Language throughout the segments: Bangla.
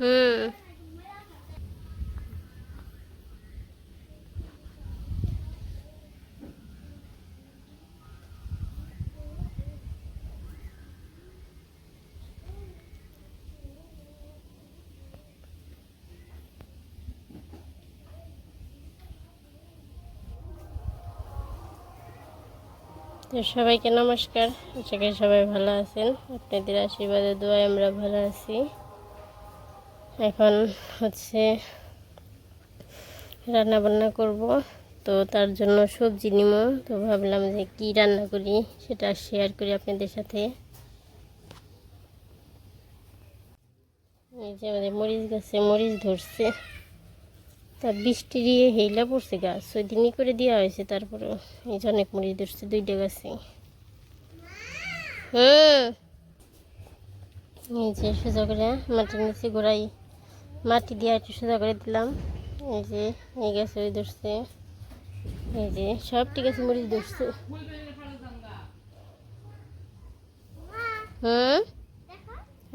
তো সবাইকে নমস্কার। আশা করি সবাই ভালো আছেন। আপনাদের আশীর্বাদে দোয়ায় আমরা ভালো আছি। এখন হচ্ছে রান্না বান্না করব। তো তার জন্য সবজি নিব তো ভাবলাম যে কি রান্না করি সেটা শেয়ার করি আপনাদের সাথে। এই যে আমাদের মরিচ গাছে মরিচ ধরছে। তা বৃষ্টি দিয়ে হেইলা পড়ছে গাছ ওই দিনই করে দেওয়া হয়েছে তারপরে এই যে অনেক মরিচ ধরছে দুইটা গাছে। হুম এই যে সোজা করে মাটির নিচে গোড়াই মাটি দিয়ে একটু সোজা করে দিলাম। এই যে এই গাছে ওই ধরছে। এই যে সব ঠিক আছে মরিচ ধরছে। হুম?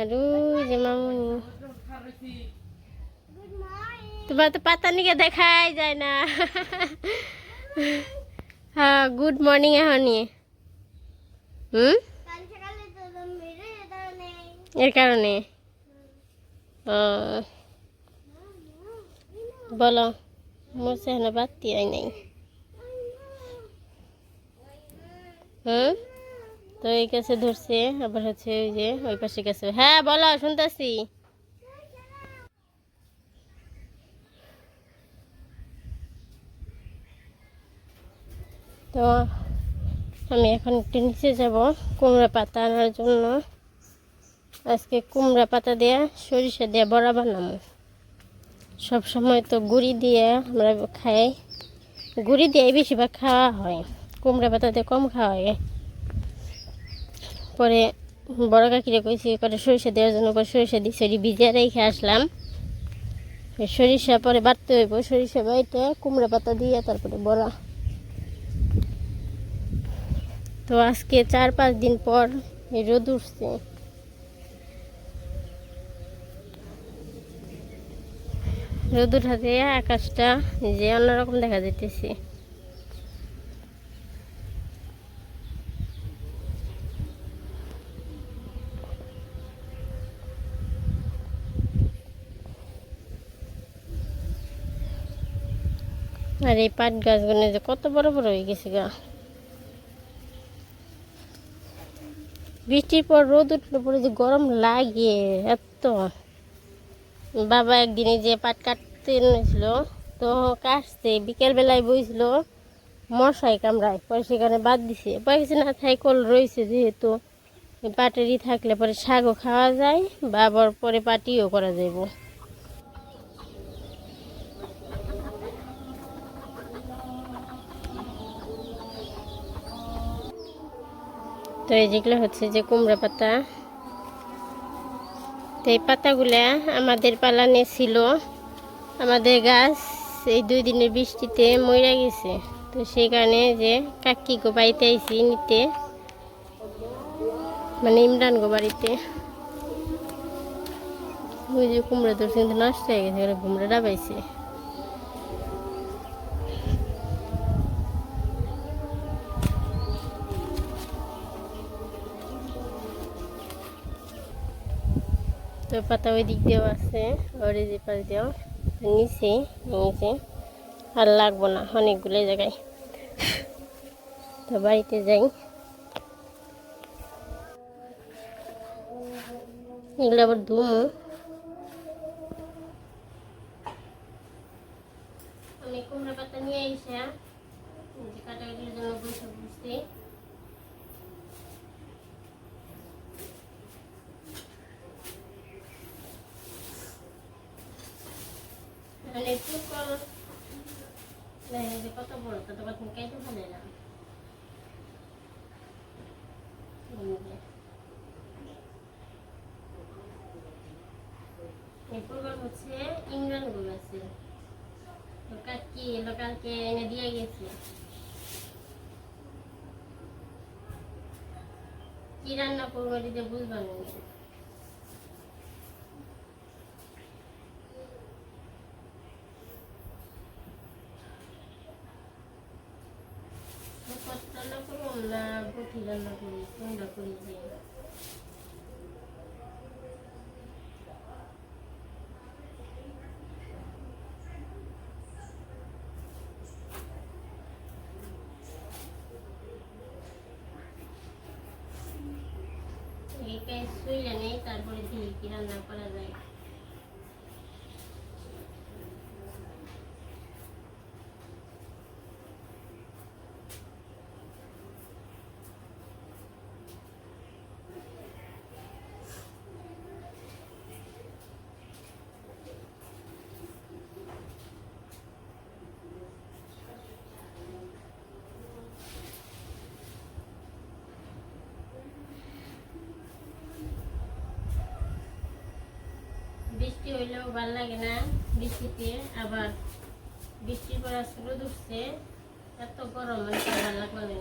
আর ওই যে মামুনি। তোমার তো পাতা নিকে দেখাই যায় না। হ্যাঁ গুড মর্নিং এখনই হুম? এর কারণে। ও। বলো মোর সেখানে বাতি হয় নাই হুম তো এই কাছে ধরছে আবার হচ্ছে ওই যে ওই পাশে গেছে হ্যাঁ বলো শুনতেছি তো আমি এখন একটু নিচে যাব কুমড়া পাতা আনার জন্য আজকে কুমড়া পাতা দিয়ে সরিষা দিয়ে বড়া বানাবো সব সময় তো গুড়ি দিয়ে আমরা খাই। গুড়ি দিয়ে বেশিরভাগ খাওয়া হয়। কুমড়া পাতা দিয়ে কম খাওয়া হয়। পরে বড় কাকিরে কইছি, করে সরিষা দেওয়ার জন্য করে সরিষা দিয়ে সরি ভিজে রেখে আসলাম। সরিষা পরে বাড়তে হইব। সরিষা বাইতে কুমড়া পাতা দিয়ে তারপরে বড়া। তো আজকে চার পাঁচ দিন পর রোদ উঠছে। রোদ উঠাতে আকাশটা যে অন্যরকম দেখা যাইতেছে। আর এই পাট গাছগুলো যে কত বড় বড় হয়ে গেছে গা। বৃষ্টির পর রোদ উঠলে পরে যে গরম লাগে, এত বাবা একদিনে যে পাট কাটতে এনেছিল, তো কাটতে বিকেলবেলায় বইছিল, মশাই কামড়ায়, পরে সেখানে বাদ দিছে। পরে কিছু না থাই কল রয়েছে যেহেতু পাটেরই থাকলে পরে শাকও খাওয়া যায়, বা আবার পরে পাটিও করা যাইব। তো এই যেগুলো হচ্ছে যে কুমড়া পাতা এই পাতাগুলা আমাদের পালানে ছিল। আমাদের গাছ এই দুই দিনের বৃষ্টিতে মরে গেছে। তো সেই কারণে যে কাকি গো বাড়িতে আইসি নিতে। মানে ইমরান গো বাড়িতে। ওই যে কুমড়া ধরছে কিন্তু নষ্ট হয়ে গেছে কুমড়া ডাবাইছে তো পাতা ওই দিক দিয়েও আছে, ওর এই যে পাশ দিয়েও নিচে নিচে। আর লাগবো না, অনেকগুলো জায়গায়। তো বাড়িতে যাই। এগুলো আবার ধুমো। আমি কুমড়া পাতা নিয়ে এসে বসে বসছি দেখেন যে কত বড় কত কত কেটে ফেলাম এই পুকল হচ্ছে ইংল্যান্ডগুলো আছে কাকি লোকালকে এনে দিয়ে গেছে কি রান্না করব বুঝবার না না বটি রান্না করি কোনটা করি যে এই কাজ শুইলে নেই তারপরে দেখি কি রান্না করা যায় বৃষ্টি হইলেও ভালো লাগে না বৃষ্টিতে, আবার বৃষ্টির পর রোদ উঠছে, এত গরম হয়েছে ভালো লাগবে না।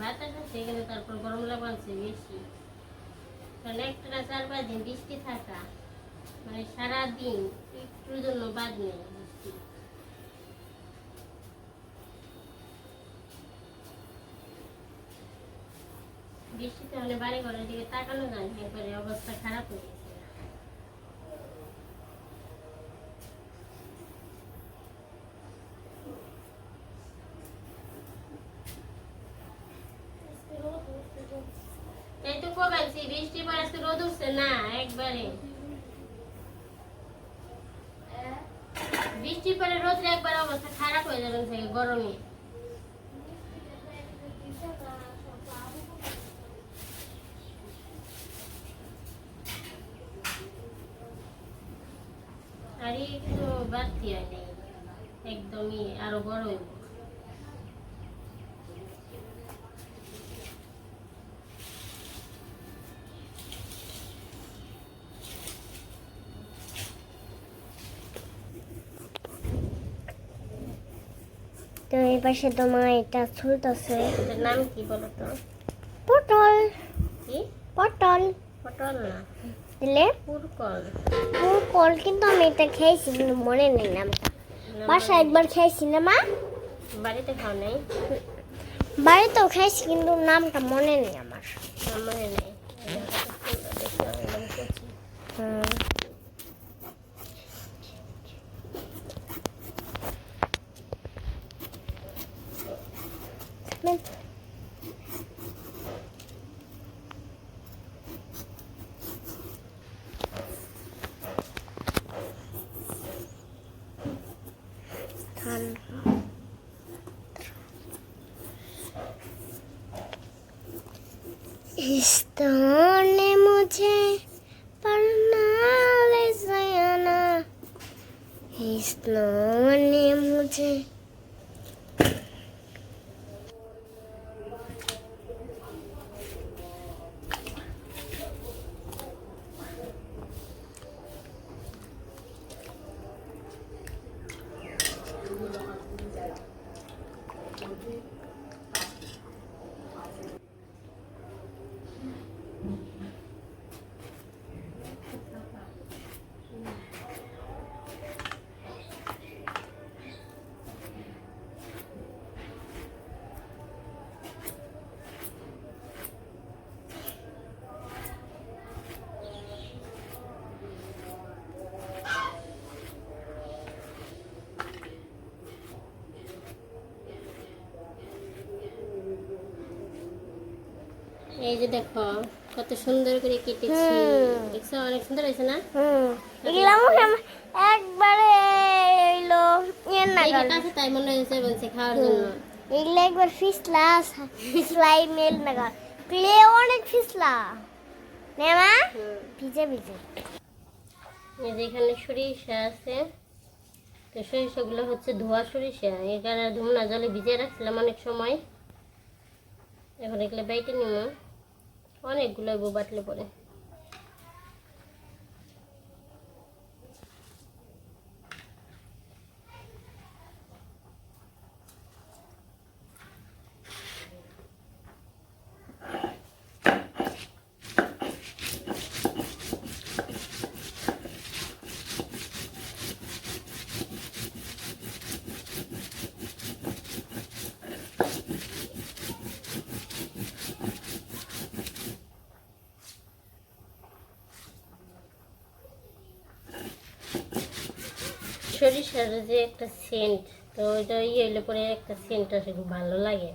বাতাস আছে কিন্তু তারপর গরম লাগছে বেশি। তাহলে একটা না চার পাঁচ দিন বৃষ্টি থাকা মানে সারাদিন একটুর জন্য বাদ নেই বৃষ্টি। বৃষ্টিতে হলে বাড়ি ঘরের দিকে তাকানো যায় একবারে অবস্থা খারাপ হয়ে গেছে এই কবেছি বৃষ্টি পর আজকে রোদ উঠছে? না, একবারে। বৃষ্টি পরে রোদ একবার অবস্থা খারাপ হয়ে যাবে গরমে আর একটু বাড়তি হয় নাই একদমই আরও বড় হইব তো এই পাশে তোমার এটা চলতেছে এটার নাম কি বলো তো? পটল। কি? পটল। পটল না। দিলে? পুরকল। কল কিন্তু আমি এটা খেয়েছি কিন্তু মনে নেই নামটা। বাসায় একবার খেয়েছি না মা? বাড়িতে খাও নাই? বাড়িতেও খেয়েছি কিন্তু নামটা মনে নেই আমার। মনে নেই। इस दौर ने मुझे এই যে দেখো কত সুন্দর করে কেটেছি। দেখছ? অনেক সুন্দর হয়েছে না? হুম। এগুলা একবারে এলো। ইয়ে না দেখে কাছে তাই মনে হয়েছে বলছে খাওয়ার জন্য। এগুলো একবার ফিসলা ফিসলাই মেল না ক্লে অনেক ফিসলা। নেমা হুম। ভিজে ভিজে। এই যে এখানে সরিষা আছে। তো সরিষাগুলো হচ্ছে ধোয়া সরিষা। কারণে ধুমনা জলে ভিজে রাখছিলাম অনেক সময়। এখন এগুলো বাইটে নিব। অনেকগুলো গোবাটলে বাটলে পরে। সরিষার যে একটা সেন্ট তো ওইটা ইয়ে হইলে পরে একটা সেন্ট আসে, খুব ভালো লাগে।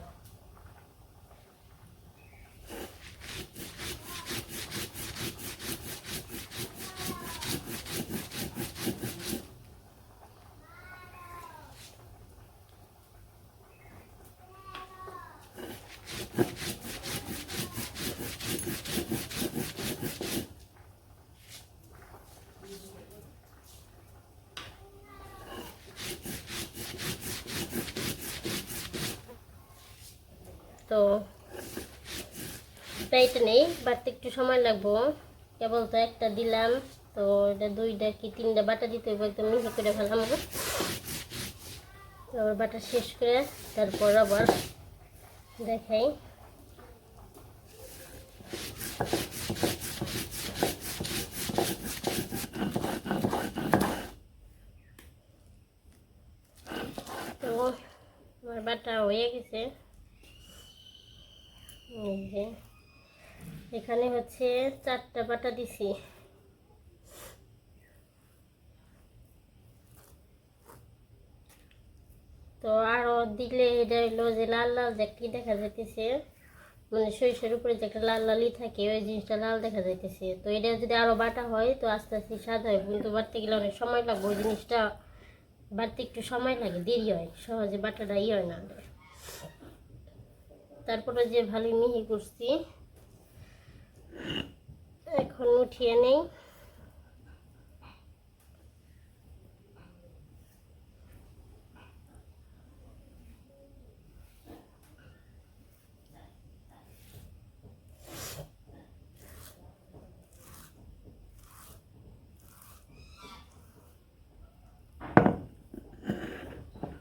তো এটা নেই বাড়তে একটু সময় লাগবো। কেবল তো একটা দিলাম, তো এটা দুইটা কি তিনটা বাটা দিতে হবে একদম মিহি করে ফেলাম আবার বাটা শেষ করে তারপর আবার দেখাই। তো আমার বাটা হয়ে গেছে। এখানে হচ্ছে চারটা বাটা দিছি। তো আরও দিলে এটা হলো যে লাল লাল যে কি দেখা যাইতেছে মানে সরিষার উপরে যে একটা লাল লালই থাকে, ওই জিনিসটা লাল দেখা যাইতেছে। তো এটা যদি আরও বাটা হয়, তো আস্তে আস্তে স্বাদ হয়। কিন্তু বাড়তে গেলে অনেক সময় লাগবে, ওই জিনিসটা বাড়তে একটু সময় লাগে, দেরি হয়, সহজে বাটাটা ই হয় না। তারপরে যে ভালোই মিহি করছি। এখন উঠিয়ে নেই।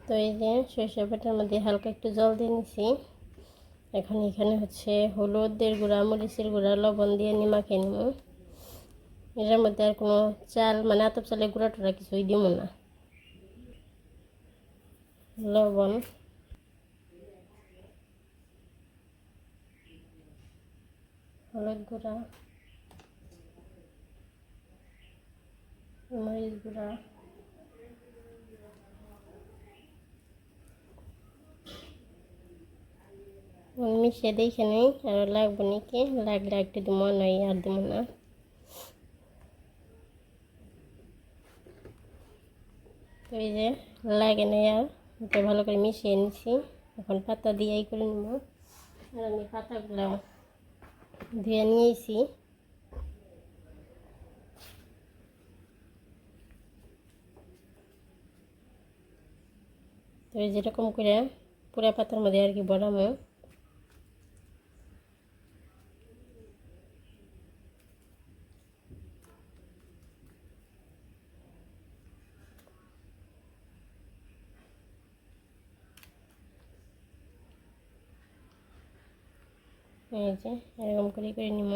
তো এই যে সরিষা বাটার মধ্যে হালকা একটু জল দিয়ে নিছি। এখন এখানে হচ্ছে হলুদের গুঁড়া, মরিচের গুঁড়া, লবণ দিয়ে নিমাখে নিব। এটার মধ্যে আর কোনো চাল মানে আতপ চালের গুঁড়া টুড়া কিছুই দিব না। লবণ। হলুদ গুঁড়া, মরিচ গুঁড়া। মিশিয়ে দেখে নেই আর লাগবে নাকি? লাগলে একটু দিব নয় আর দিব না। এই যে, লাগে না আর। এটা ভালো করে মিশিয়ে নিছি। এখন পাতা দিয়ে এই করে নেব। আর আমি পাতাগুলো ধুয়ে নিয়েছি। তো যেরকম করে পুরা পাতার মধ্যে আর কি বড়ামো এই যে, এরকম করে করে নিব।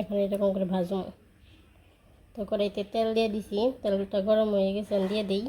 এখন এরকম করে ভাজবো। তো কড়াইতে তেল দিয়ে দিছি, তেলটা গরম হয়ে গেছে দিয়ে দিই।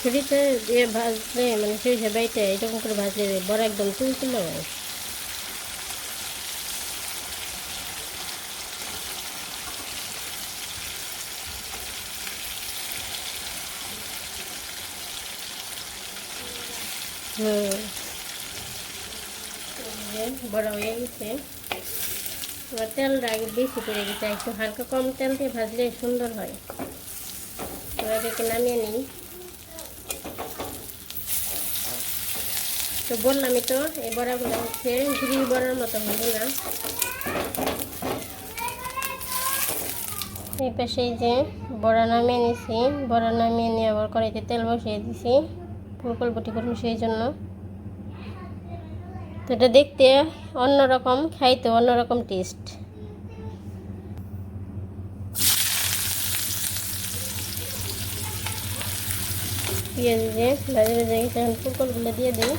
ছুরিতে দিয়ে ভাজলে মানে সরিষা বাইতে এরকম করে ভাজলে বড় একদম তুলতুল হয়। হুম। বড় হয়ে গেছে এবার তেলটা আগে বেশি করে দিতে একটু হালকা কম তেল দিয়ে ভাজলে সুন্দর হয়। এবার নামিয়ে নিই। তো বললামই তো এই বড়াগুলো হচ্ছে গ্রিল বড়ার মতো হবে না এই পাশে যে বড়া নামিয়ে নিছি, বড়া নামিয়ে নিয়ে আবার কড়াইতে তেল বসিয়ে দিছি ফুলকল বটি করব সেই জন্য। তো এটা দেখতে অন্যরকম, খাইতে অন্যরকম টেস্ট পেঁয়াজ দিয়ে ভাজে ভেজে গেছে এখন ফুলকলগুলো দিয়ে দিই।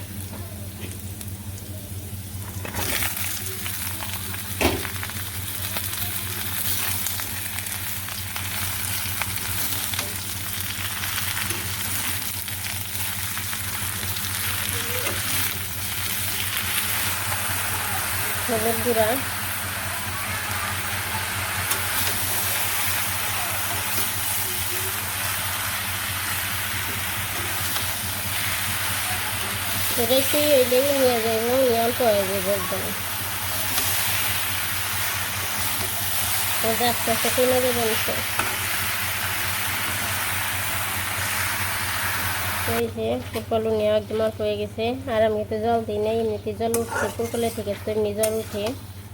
হলুদ গুঁড়া রেখে একটু এলেই নিয়ে যাইব নিয়ে অল্প হয়ে যাবে একদম। আস্তে আস্তে কমে যাবে এই যে ফুলকলু নেওয়া একদম হয়ে গেছে, আর আমি তো জল দিই না এমনিতে জল উঠছে ফুলকলে থেকে তো এমনি জল উঠে।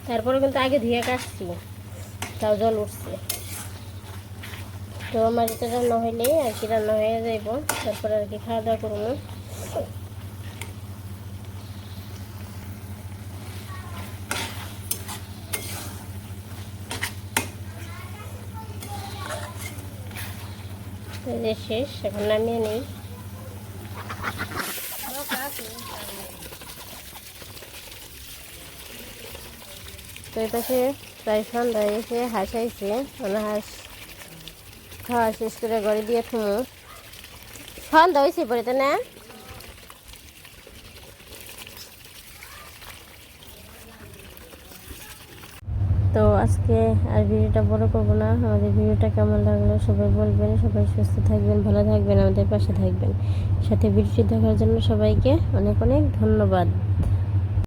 তারপরে কিন্তু আগে ধুয়ে কাটছি, তাও জল উঠছে। তো আমার এটা রান্না হইলে আর কি রান্না হয়ে যাইব, তারপরে আর কি খাওয়া দাওয়া করব। শেষ, এখন নামিয়ে নিই। তো প্রায় সন্ধ্যা এসে হাসাইছে। মানে হাঁস খাওয়া শেষ করে ঘরে দিয়ে থুমু। সন্ধ্যা হয়েছে পরে তো না? তো আজকে আর ভিডিওটা বড় করব না। আমাদের ভিডিওটা কেমন লাগল সবাই বলবেন, সবাই সুস্থ থাকবেন, ভালো থাকবেন, আমাদের পাশে থাকবেন। সাথে ভিডিওটি দেখার জন্য সবাইকে অনেক অনেক ধন্যবাদ।